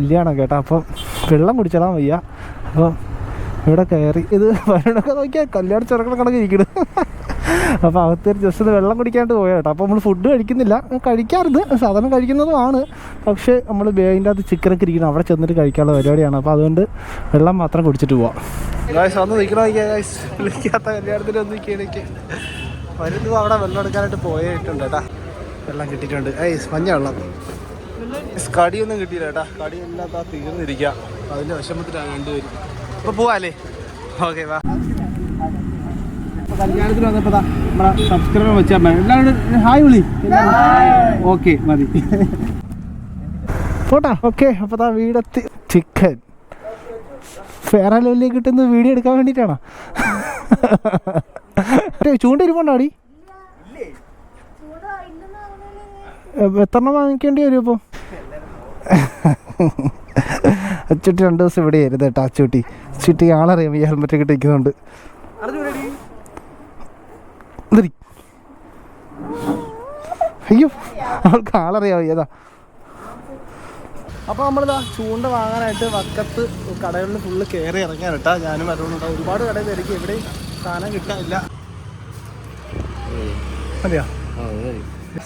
കല്യാണം കേട്ടോ? അപ്പം വെള്ളം കുടിച്ചിടാൻ വയ്യ. അപ്പം ഇവിടെ കയറി. ഇത് വരണൊക്കെ നോക്കിയാൽ കല്യാണ ചെറുക്കണ കണക്ക് ഇരിക്കണം. അപ്പോൾ അകത്ത് ജസ്റ്റ് ഒന്ന് വെള്ളം കുടിക്കാണ്ട് പോയ കേട്ടോ. അപ്പോൾ നമ്മൾ ഫുഡ് കഴിക്കുന്നില്ല. കഴിക്കാറുണ്ട്. സാധാരണ കഴിക്കുന്നതുമാണ് പക്ഷേ നമ്മൾ ബേഗിന്റെ അകത്ത് ചിക്കനൊക്കെ ഇരിക്കണം അവിടെ ചെന്നിട്ട് കഴിക്കാനുള്ള പരിപാടിയാണ്. അപ്പോൾ അതുകൊണ്ട് വെള്ളം മാത്രം കുടിച്ചിട്ട് പോവാം. കല്യാണത്തിന് ഒന്ന് വരുന്നു അവിടെ വെള്ളം എടുക്കാനായിട്ട് പോയിട്ടുണ്ട് കേട്ടാ. വെള്ളം കിട്ടിയിട്ടുണ്ട്. ഐസ് മഞ്ഞ വെള്ളം. കടിയൊന്നും കിട്ടിയില്ല കേട്ടാ. കടി ഇല്ലാത്ത തീർന്നിരിക്കുക അതിന്റെ വിഷമത്തിലാണ് രണ്ടുപേരും. അപ്പൊ പോവാല്ലേ? ഓക്കെ വാ. കല്യാണത്തിന് വന്നപ്പോ ദാ നമ്മളെ സബ്സ്ക്രൈബർ വെച്ചാൽ എല്ലാവരും ഹായ് വിളി. ഓക്കെ മതി. പോട്ടാ. ഓക്കെ അപ്പോൾ ദാ വീടെത്തി. ചിക്കൻ ഫെയർ ലെവലിലേക്ക് കിട്ടുന്ന വീഡിയോ എടുക്കാൻ വേണ്ടിയിട്ടാണോ? ചൂണ്ടിരിപ്പുണ്ടോ അടി? എത്രണ്ണം വാങ്ങിക്കേണ്ടി വരും ഇപ്പോൾ അച്ചുട്ടി രണ്ട് ദിവസം ഇവിടെ ആയിരുന്നു കേട്ടോ അച്ചുട്ടി. അച്ചുട്ടി ആളറിയാം ഈ ഹെൽമെറ്റ് ഒക്കെ ഇട്ടിരിക്കുന്നുണ്ട്. അയ്യോ അവൾക്ക് ആളറിയാം ഏതാ അപ്പോൾ നമ്മളിതാ ചൂണ്ട വാങ്ങാനായിട്ട് വക്കത്ത് കടകളിൽ ഫുള്ള് കയറി ഇറങ്ങിയാണ് കേട്ടോ. ഞാനും വരവുന്നുണ്ട് ഒരുപാട് കടയിൽ തിരക്കി എവിടെയും സാധനം കിട്ടാനില്ല. മതിയോ?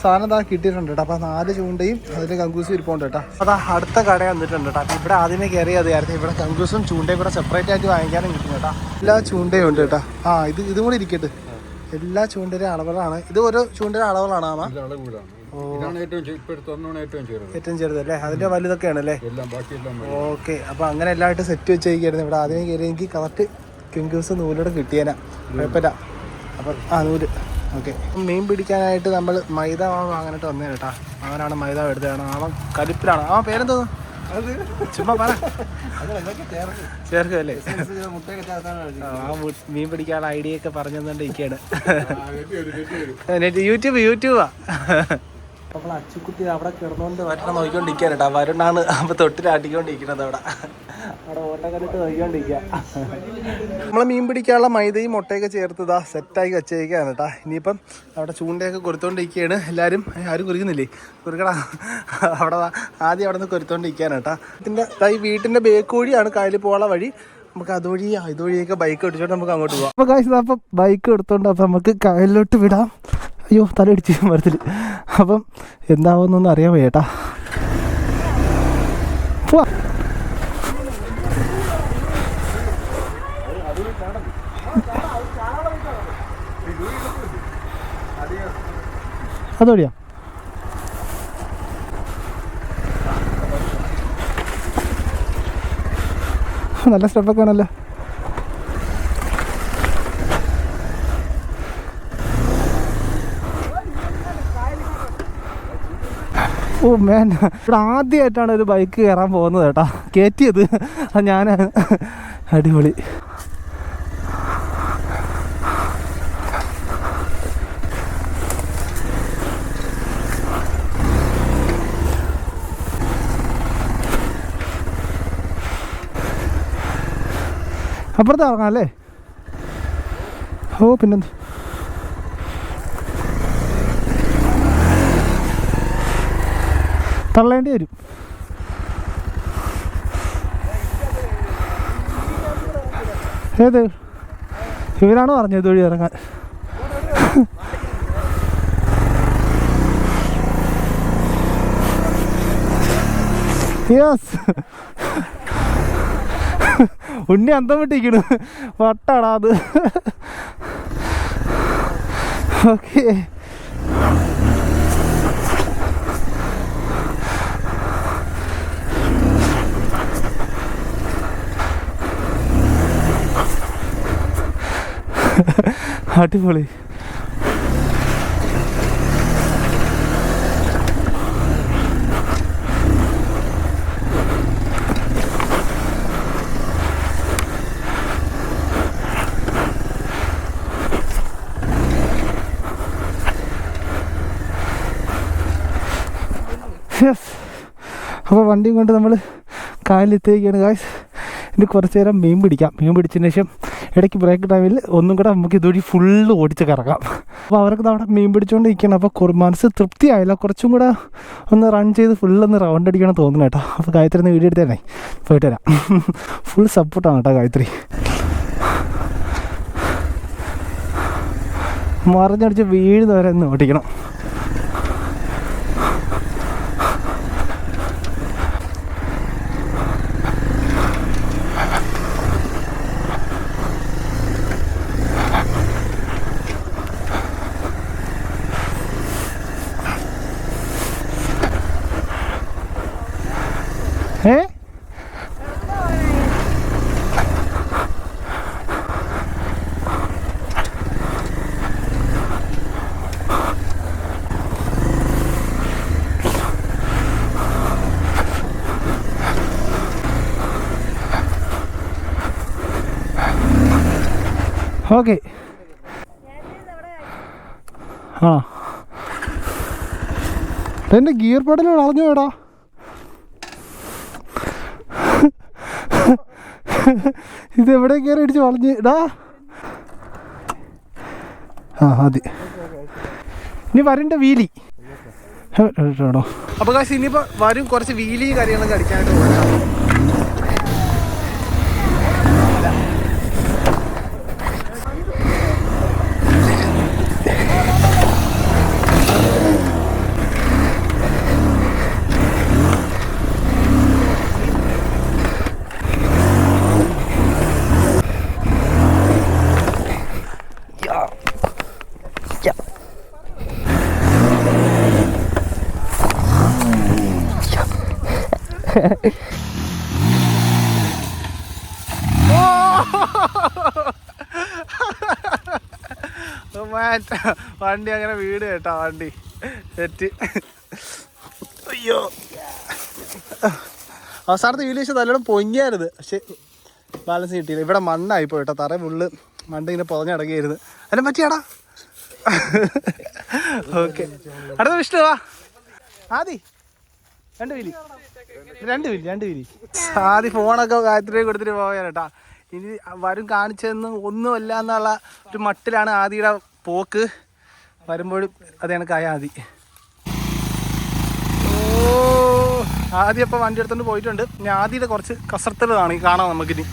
സാധനം ഇതാ കിട്ടിയിട്ടുണ്ട് കേട്ടോ. അപ്പോൾ നാല് ചൂണ്ടയും അതിൽ കങ്കൂസും ഇരിപ്പുണ്ട് കേട്ടോ. അതാ അടുത്ത കട വന്നിട്ടുണ്ട് കേട്ടോ. അപ്പോൾ ഇവിടെ ആദ്യമേ കയറി അത് ആയിരുന്നു. ഇവിടെ കങ്കൂസും ചൂണ്ടയും കൂടെ സെപ്പറേറ്റ് ആയിട്ട് വാങ്ങിക്കാനും കിട്ടും കേട്ടോ. എല്ലാ ചൂണ്ടയും ഉണ്ട് കേട്ടോ. ആ ഇത് ഇതും കൂടി ഇരിക്കട്ടെ. എല്ലാ ചൂണ്ടയുടെ അളവുകളാണ്. ഇത് ഓരോ ചൂണ്ടയുടെ അളവുകളാണ് ആമ ഏറ്റവും ചെറുത്. അല്ലേ? അതിന്റെ വലുതൊക്കെ ആണല്ലേ ഓക്കെ. അപ്പൊ അങ്ങനെ എല്ലാമായിട്ട് സെറ്റ് വെച്ചേക്കായിരുന്നു ഇവിടെ ആദ്യമേ കയറി എനിക്ക് കറക്റ്റ് കിങ്കൂസ് നൂലോടെ കിട്ടിയേനാ. കുഴപ്പമില്ല. അപ്പം ആ നൂൽ. ഓക്കെ. മീൻ പിടിക്കാനായിട്ട് നമ്മൾ മൈദ മാവ് വാങ്ങാനായിട്ട് വന്നേ കേട്ടാ. അവനാണ് മൈദ എടുത്തതാണ് അവൻ കലിപ്പിലാണ്. അവൻ പേരെന്തോന്നു ചുമ്മാ പറ. ചേർക്കല്ലേ ആ മീൻ പിടിക്കാനുള്ള ഐഡിയ ഒക്കെ പറഞ്ഞു ഇരിക്കയാണ്. യൂട്യൂബ് യൂട്യൂബാ അപ്പോൾ അച്ചുക്കുട്ടി അവിടെ കിടന്നുകൊണ്ട് വരണം നോക്കിക്കൊണ്ടിരിക്കുകയാണ് കേട്ടോ. വരുണാണ് അപ്പോൾ തൊട്ടിലാട്ടിക്കൊണ്ടിരിക്കുന്നത് അവിടെ. നമ്മൾ മീൻ പിടിക്കാനുള്ള മൈദയും മുട്ടയൊക്കെ ചേർത്തതാ സെറ്റാക്കി വെച്ചേക്കാണ് കേട്ടാ. ഇനിയിപ്പം അവിടെ ചൂണ്ടയൊക്കെ കൊടുത്തോണ്ടിരിക്കുകയാണ് എല്ലാവരും ആരും കുറിക്കുന്നില്ലേ കുറുക്കടാ അവിടെ ആദ്യം അവിടെ നിന്ന് കൊരുത്തോണ്ടിരിക്കുകയാണ് കേട്ടാ. ഇതിന്റെ ഈ വീട്ടിന്റെ ബേക്ക് വഴിയാണ് കായലിൽ പോകാനുള്ള വഴി. നമുക്ക് അതുവഴി ഇതുവഴിയൊക്കെ ബൈക്ക് ഓടിച്ചോണ്ട് നമുക്ക് അങ്ങോട്ട് പോകാം അപ്പോൾ കാശ് അപ്പം ബൈക്ക് എടുത്തോണ്ട് അപ്പം നമുക്ക് കായലിലോട്ട് വിടാം. അയ്യോ തലയിടിച്ച് മരത്തിൽ അപ്പം എന്താവുന്നൊന്നും അറിയാൻ വയ്യേട്ടാ പോവാ. അതോടിയാ നല്ല സ്റ്റെപ്പൊക്കെ ആണല്ലോ ഓ മേൻ ഇവിടെ ആദ്യമായിട്ടാണ് ഒരു ബൈക്ക് കയറാൻ പോകുന്നത് കേട്ടോ. കയറ്റിയത് ഞാൻ അടിപൊളി. അപ്പുറത്ത് ഇറങ്ങാം അല്ലേ? ഓ പിന്നെന്ത് തള്ളേണ്ടി വരും. ഏത്? ഇവരാണ് പറഞ്ഞത് ഇതുവഴി ഇറങ്ങാൻ. യെസ് ഉണ്ണി അന്തം വിട്ടിരിക്കണു. വട്ടാടാ അത്. ഓക്കേ. അടിപൊളി യെസ് അപ്പോൾ വണ്ടിയും കൊണ്ട് നമ്മൾ കായലിലെത്തിയിരിക്കുകയാണ്. ഗായ്സ് ഇനി കുറച്ച് നേരം മീൻ പിടിക്കാം. മീൻ പിടിച്ചതിന് ശേഷം ഇടയ്ക്ക് ബ്രേക്ക് ടൈമിൽ ഒന്നും കൂടെ നമുക്ക് ഇതുവഴി ഫുള്ള് ഓടിച്ച് കറക്കാം അപ്പോൾ അവർക്ക് അവിടെ മീൻ പിടിച്ചുകൊണ്ട് ഇരിക്കണം അപ്പോൾ മനസ്സ് തൃപ്തിയായില്ല. കുറച്ചും കൂടെ ഒന്ന് റൺ ചെയ്ത് ഫുള്ള് ഒന്ന് റൗണ്ട് അടിക്കണം തോന്നുന്നു കേട്ടോ. അപ്പോൾ ഗായത്രി ഒന്ന് വീഡിയോ എടുത്തേനെ. പോയിട്ട് വരാം. ഫുൾ സപ്പോർട്ടാണ് കേട്ടോ ഗായത്രി. മറിഞ്ഞടിച്ച് വീഴുന്നവരെ ഒന്ന് ഓടിക്കണം. ഓക്കെ. ആ. എന്റെ ഗിയർ പെടൽ അളഞ്ഞു വേടാ ഇത് എവിടെ കയറി ഇടിച്ച് വളഞ്ഞ്? ഇടാ. ആ അതെ ഇനി വരണ്ട വീലി. അപ്പൊ കാശ് ഇനിയിപ്പോ വരും കുറച്ച് വീലി കാര്യങ്ങളൊക്കെ അടിക്കാനായിട്ട് വണ്ടി അങ്ങനെ വീട് കേട്ടോ വണ്ടി. തെറ്റ്. അയ്യോ. അവസാനത്തെ വീൽ വെച്ചാൽ നല്ലോണം പൊങ്ങിയായിരുന്നു. പക്ഷെ ബാലൻസ് കിട്ടിയില്ല. ഇവിടെ മണ്ണായി പോയി കേട്ടോ. തറ ഫുള്ള് മണ്ണ് ഇങ്ങനെ പുതഞ്ഞടങ്ങിയായിരുന്നു അതിനെ പറ്റിയാടാ? ഓക്കെ അടുത്ത വിഷ്ണു വാ. ആദി. രണ്ട് വിലി. രണ്ട് പിരി രണ്ട് പിരി ആദ്യം ഫോണൊക്കെ ഗായത്രി കൊടുത്തിട്ട് പോയാൽ കേട്ടാ. ഇനി വരും കാണിച്ചതെന്ന് ഒന്നുമല്ല എന്നുള്ള ഒരു മട്ടിലാണ് ആദിയുടെ പോക്ക്. വരുമ്പോഴും അത് കണക്കായ ആദി. ഓ ആദ്യം അപ്പോൾ വണ്ടി എടുത്തോണ്ട് പോയിട്ടുണ്ട്. ഇനി ആദിയുടെ കുറച്ച് കസർത്തലാണ് ഈ കാണാം നമുക്കിനി.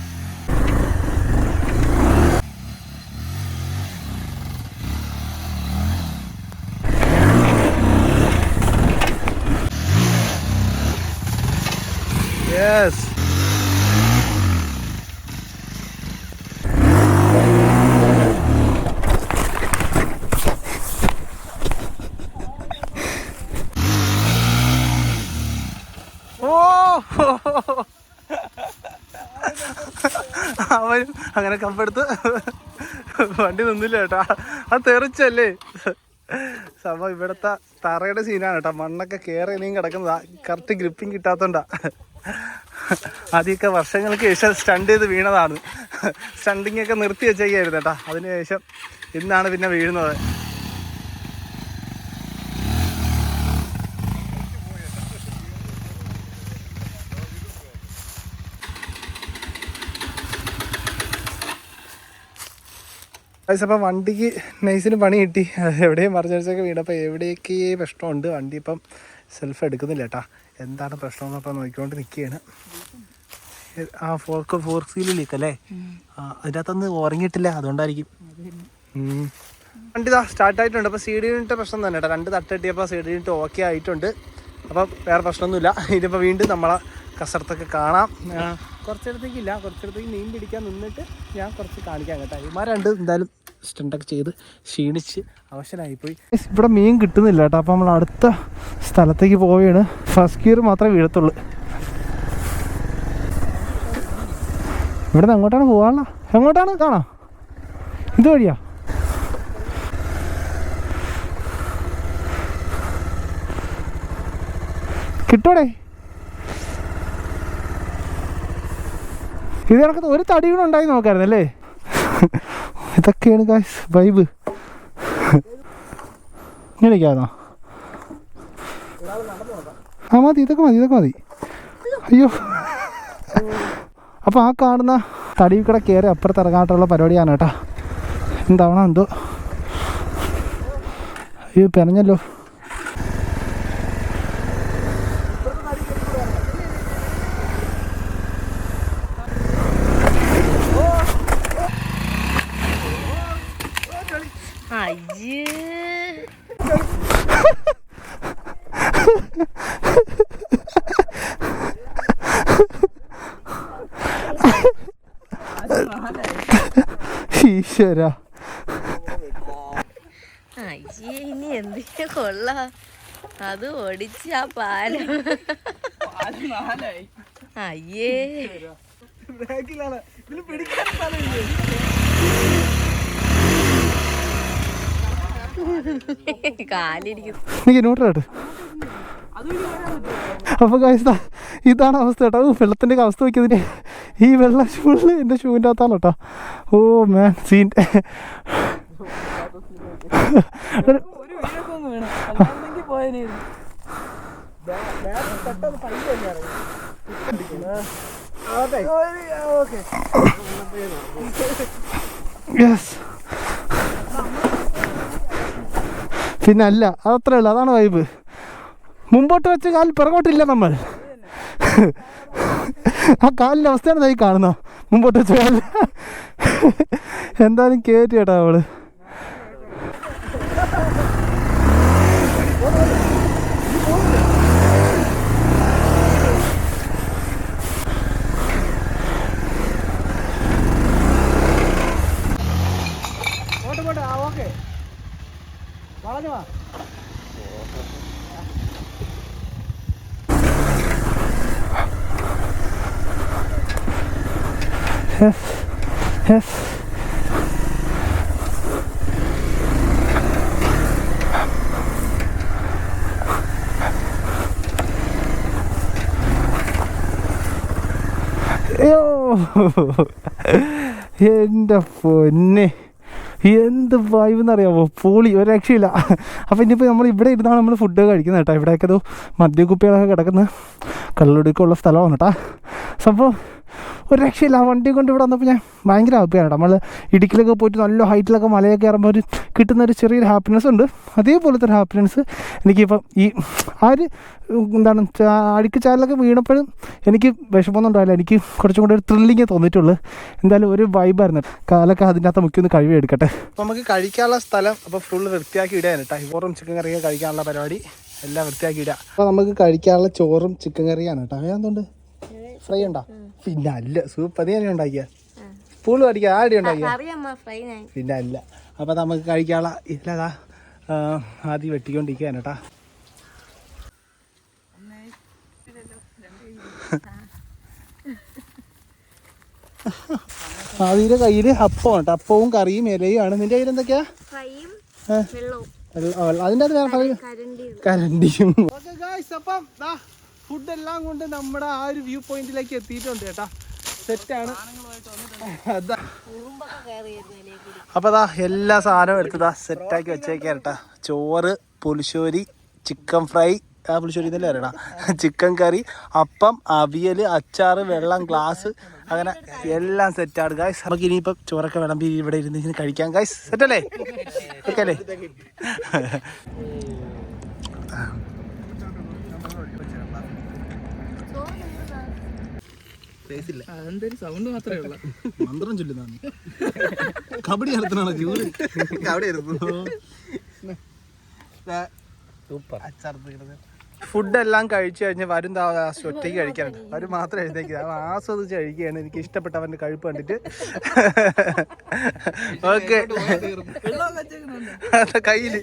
ഓ. അവനും അങ്ങനെ കപ്പെടുത്ത് വണ്ടി നിന്നില്ല കേട്ടാ. ആ തെറിച്ചല്ലേ? സംഭവം ഇവിടുത്തെ തറയുടെ സീനാണ് കേട്ടോ. മണ്ണൊക്കെ കയറി ഇനിയും കിടക്കുന്നതാ. Correct gripping കിട്ടാത്തോണ്ടാ. ആദ്യമൊക്കെ വർഷങ്ങൾക്ക് ശേഷം സ്റ്റണ്ട് ചെയ്ത് വീണതാണ്. സ്റ്റണ്ടിങ് ഒക്കെ നിർത്തി വെച്ചേക്കായിരുന്നു കേട്ടോ. അതിനുശേഷം ഇന്നാണ് പിന്നെ വീഴുന്നത്. അപ്പം വണ്ടിക്ക് നൈസിന് പണി കിട്ടി. എവിടെയും മറിച്ചൊക്കെ വീണപ്പോൾ എവിടെയൊക്കെ പ്രശ്നമുണ്ട്? വണ്ടി ഇപ്പം സെൽഫ് എടുക്കുന്നില്ല കേട്ടാ. എന്താണ് പ്രശ്നം എന്നൊക്കെ നോക്കിക്കൊണ്ട് നിൽക്കുകയാണ് ആ ഫോർക്ക് ഫോർ സീൽ ലീക്കല്ലേ ആ അതിനകത്തൊന്ന് ഉറങ്ങിയിട്ടില്ല അതുകൊണ്ടായിരിക്കും. വണ്ടി ഇതാ സ്റ്റാർട്ട് ആയിട്ടുണ്ട്. അപ്പോൾ സി ഡി യൂണിറ്റ് പ്രശ്നം തന്നെ കേട്ടോ രണ്ട് തട്ടിട്ടിയപ്പോൾ സി ഡി യൂണിറ്റ് ഓക്കെ ആയിട്ടുണ്ട്. അപ്പോൾ വേറെ പ്രശ്നമൊന്നുമില്ല. ഇതിപ്പോൾ വീണ്ടും നമ്മളെ കസർത്തൊക്കെ കാണാം. കുറച്ചിടത്തേക്കില്ല. കുറച്ചിടത്തേക്ക് മീൻ പിടിക്കാൻ നിന്നിട്ട് ഞാൻ കുറച്ച് കാണിക്കാം കേട്ടോ. ഇമാർ രണ്ട് എന്തായാലും സ്റ്റണ്ടൊക്കെ ചെയ്ത് ക്ഷീണിച്ച് അവശനായിപ്പോയി. ഇവിടെ മീൻ കിട്ടുന്നില്ല കേട്ടോ. അപ്പോൾ നമ്മൾ അടുത്ത സ്ഥലത്തേക്ക് പോവുകയാണ്. ഫസ്റ്റ് ഗിയർ മാത്രമേ വീഴത്തുള്ളൂ. ഇവിടെ എങ്ങോട്ടാണ് പോകാനുള്ള എങ്ങോട്ടാണ്? കാണാം. ഇത് വഴിയാ കിട്ടോടെ? ഇത് കണക്കത്ത് ഒരു തടി ഉണ്ടായി നോക്കായിരുന്നല്ലേ? ഇതൊക്കെയാണ് ഗായ്സ് വൈബ് ഇങ്ങനെയൊക്കെയാണോ? ആ മതി ഇതൊക്കെ മതി ഇതൊക്കെ മതി. അയ്യോ. അപ്പോൾ ആ കാണുന്ന തടി കൂടെ കയറി അപ്പുറത്ത് ഇറങ്ങാട്ടുള്ള പരിപാടിയാണ് കേട്ടോ. എന്താവണം എന്തോ? അയ്യോ പെനഞ്ഞല്ലോ അയ്യേ ഈശ്വര അയ്യേ ഇനി എന്തിനാ കൊള്ള? അത് ഒടിച്ച ആ പാലം. അയ്യേ. കാലിരിക്കും നീ നോട്ടിലാട്ട് അപ്പോൾ കാഴ്ച ഇതാണ് അവസ്ഥ കേട്ടോ. ഓ, വെള്ളത്തിന്റെ ഒക്കെ അവസ്ഥ നോക്കിയതിന് ഈ വെള്ളം ഫുള്ള് എന്റെ ഷൂവിന്റെ അകത്താണ് കേട്ടോ. ഓ മാൻ സീൻ യെസ് പിന്നെ അല്ല അതത്രേ ഉള്ളൂ. അതാണ് വൈബ് മുമ്പോട്ട് വെച്ച് കാൽ പിറകോട്ടില്ല നമ്മൾ. ആ കാലിന്റെ അവസ്ഥയാണ് ഈ കാണുന്ന. മുമ്പോട്ട് വെച്ച കാലിൽ എന്തായാലും കയറ്റി കേട്ടോ അവൾ. Yes hef. അയ്യോ എന്റെ പൊന്നെ. എന്ത് വൈബ് എന്നറിയാമോ പൊളി ഒരു രക്ഷയില്ല അപ്പോൾ ഇനിയിപ്പോൾ നമ്മൾ ഇവിടെ ഇരുന്നാണ് നമ്മൾ ഫുഡ് കഴിക്കുന്നത് കേട്ടോ. ഇവിടെയൊക്കെ ഒരു മദ്യക്കുപ്പികളൊക്കെ കിടക്കുന്ന കള്ളുടിക്കുള്ള സ്ഥലമാണ് കേട്ടോ. സംഭവം ഒരു രക്ഷയില്ല. ആ വണ്ടി കൊണ്ട് ഇവിടെ വന്നപ്പോൾ ഞാൻ ഭയങ്കര ഹാപ്പിയാണ് കേട്ടോ നമ്മൾ ഇടുക്കിലൊക്കെ പോയിട്ട് നല്ല ഹൈറ്റിലൊക്കെ മലയൊക്കെ കയറുമ്പോൾ ഒരു കിട്ടുന്ന ഒരു ചെറിയൊരു ഹാപ്പിനെസ് ഉണ്ട്. അതേപോലത്തെ ഒരു ഹാപ്പിനെസ് എനിക്കിപ്പം ഈ ആ ഒരു എന്താണ് അടിക്ക് അഴുക്ക് ചാലിലൊക്കെ വീണപ്പോഴും എനിക്ക് വിഷമമൊന്നും ഉണ്ടാവില്ല എനിക്ക് കുറച്ചും കൂടെ ഒരു ത്രില്ലിങ്ങേ തോന്നിയിട്ടുള്ളൂ. എന്തായാലും ഒരു വൈബായിരുന്നു കാലൊക്കെ അതിന്റെ അകത്ത് മുക്കി ഒന്ന് കഴിവ് എടുക്കട്ടെ. അപ്പോൾ നമുക്ക് കഴിക്കാനുള്ള സ്ഥലം അപ്പോൾ ഫുള്ള് വൃത്തിയാക്കി ഇടാൻ കേട്ടോ ചോറും ചിക്കൻ കറിയൊക്കെ കഴിക്കാനുള്ള പരിപാടി. എല്ലാം വൃത്തിയാക്കി ഇടുക അപ്പോൾ നമുക്ക് കഴിക്കാനുള്ള ചോറും ചിക്കൻ കറിയാണ് കേട്ടോ വേറെന്തുണ്ട്? ഫ്രൈ ഉണ്ടോ? പിന്നെ അല്ല സൂപ്പ് അതേ ഉണ്ടാക്കിയ? പൂൾ അടിക്കുക ആടി ഉണ്ടാക്കിയ? പിന്നെ അല്ല. അപ്പോൾ നമുക്ക് കഴിക്കാനുള്ള ഇല്ലതാ ആദ്യം വെട്ടിക്കൊണ്ടിരിക്കുകയാണ് കേട്ടാ. ആദ്യയുടെ കയ്യിൽ അപ്പം കേട്ടോ. അപ്പവും കറിയും ഇലയും ആണ്. നിന്റെ കയ്യിൽ എന്തൊക്കെയാ? ഫ്രൈയും വെള്ളവും. വെള്ള- അതിന്റെ അത് വേറെ കരണ്ടിയും. അപ്പം ഫുഡ് എല്ലാം കൊണ്ട് നമ്മുടെ ആ ഒരു വ്യൂ പോയിന്റിലേക്ക് എത്തിയിട്ടുണ്ട് കേട്ടാ. സെറ്റാണ് അപ്പോൾ അതാ എല്ലാ സാധനവും എടുത്തതാ സെറ്റാക്കി വെച്ചേക്കാം കേട്ടാ. ചോറ് പുളിശ്ശേരി ചിക്കൻ ഫ്രൈ. ആ പുളിശ്ശേരി എന്നല്ലേ ചിക്കൻ കറി അപ്പം അവിയൽ അച്ചാറ് വെള്ളം ഗ്ലാസ് അങ്ങനെ എല്ലാം സെറ്റാണ് ഗായ്സ് നമുക്ക് ഇനിയിപ്പം ചോറൊക്കെ വിളമ്പി ഇവിടെ ഇരുന്ന് ഇങ്ങനെ കഴിക്കാം. ഗായ്സ് സെറ്റല്ലേ ഓക്കെ അല്ലേ? മന്ത്രം ചൊല്ലുന്നതാണ്. കബഡി നടത്തണോ ജൂലി ഫുഡ് എല്ലാം കഴിച്ചു കഴിഞ്ഞ് വരും താ ലാസ്റ്റ് ഒറ്റയ്ക്ക് കഴിക്കാനുണ്ട് അവർ മാത്രം എഴുതേക്ക് അവൻ ആസ്വദിച്ച് കഴിക്കുകയാണ്. എനിക്ക് ഇഷ്ടപ്പെട്ട അവന്റെ കഴിപ്പ് കണ്ടിട്ട്. ഓക്കെ. കയ്യിൽ.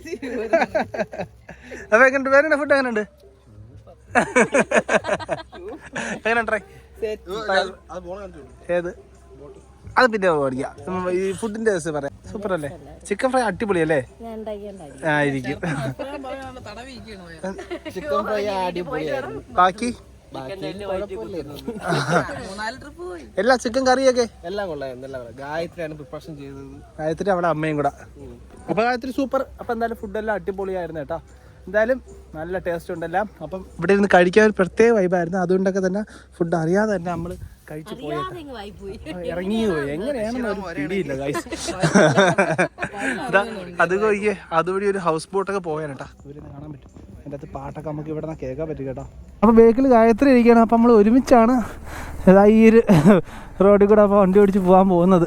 അപ്പൊ എങ്ങനെയുണ്ട് വേറെ ഫുഡ് എങ്ങനെയുണ്ട് എങ്ങനെ ട്രൈ. ഏത്? അത് പിന്നെ മേടിക്കാം. ഈ ഫുഡിന്റെ രസം പറയാം. സൂപ്പർ അല്ലേ ചിക്കൻ ഫ്രൈ അടിപൊളി അല്ലേ ആയിരിക്കും. ചിക്കൻ ഫ്രൈ അടിപൊളിയായിരുന്നു. ബാക്കി? എല്ലാ ചിക്കൻ കറിയൊക്കെ? എല്ലാം കൊള്ളായിരുന്നു ഗായത്രിയാണ് പ്രിപ്പറേഷൻ ചെയ്തത്. ഗായത്രി അവിടെ അമ്മയും കൂടെ. അപ്പൊ ഗായത്രി സൂപ്പർ അപ്പൊ എന്തായാലും ഫുഡെല്ലാം അടിപൊളിയായിരുന്നു കേട്ടോ. എന്തായാലും നല്ല ടേസ്റ്റ് ഉണ്ടെല്ലാം. അപ്പം ഇവിടെ ഇരുന്ന് കഴിക്കാൻ ഒരു പ്രത്യേക വൈബായിരുന്നു അതുകൊണ്ടൊക്കെ തന്നെ ഫുഡ് അറിയാതെ തന്നെ നമ്മൾ കഴിച്ചു പോയേട്ടാ അറിയാതെ ഇങ്ങ് വായിപ്പോയി ഇറങ്ങി പോയി എങ്ങനെയാണെന്ന് ഒരു പിടിയില്ല ഗൈസ് അത് കഴിക്കേ അതുവഴി ഒരു ഹൗസ് ബോട്ടൊക്കെ പോയാനട്ടാ നിന്ന് കാണാൻ പറ്റും. അതിന്റെ അകത്ത് പാട്ടൊക്കെ നമുക്ക് ഇവിടെ നിന്ന് കേൾക്കാൻ പറ്റും കേട്ടോ. അപ്പോൾ ബേക്കിൽ ഗായത്രി ഇരിക്കുകയാണ്. അപ്പം നമ്മൾ ഒരുമിച്ചാണ് ഏതാ ഈ ഒരു റോഡിൽ കൂടെ അപ്പോൾ വണ്ടി ഓടിച്ച് പോകാൻ പോകുന്നത്.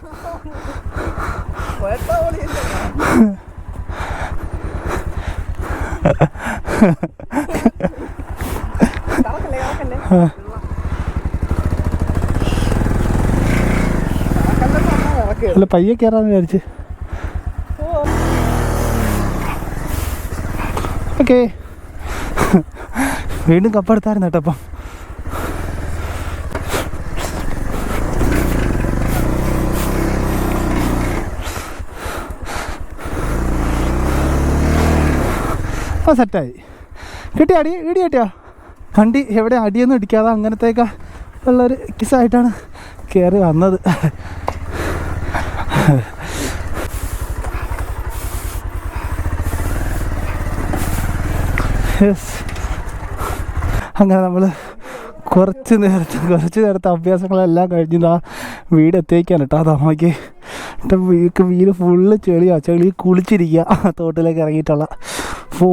അല്ല പയ്യെ കയറാന്ന് വിചാരിച്ച്. ഓക്കെ. വീണ്ടും കപ്പെടുത്തായിരുന്നു കേട്ടോ അപ്പം. സെറ്റായി കിട്ടിയാടി ഇടി വണ്ടി എവിടെ അടിയൊന്നും ഇടിക്കാതെ അങ്ങനത്തേക്ക ഉള്ളൊരു കിസായിട്ടാണ് കയറി വന്നത്. അങ്ങനെ നമ്മൾ കുറച്ച് നേരത്തെ കുറച്ച് നേരത്തെ അഭ്യാസങ്ങളെല്ലാം കഴിഞ്ഞ് ആ വീട് എത്തിയേക്കാണ് കേട്ടോ അത് അമ്മയ്ക്ക് വീക്ക് വീട് ഫുള്ള് ചെളിയാണ് ചെളി കുളിച്ചിരിക്കുക തോട്ടിലേക്ക് ഇറങ്ങിയിട്ടുള്ള. ഓ.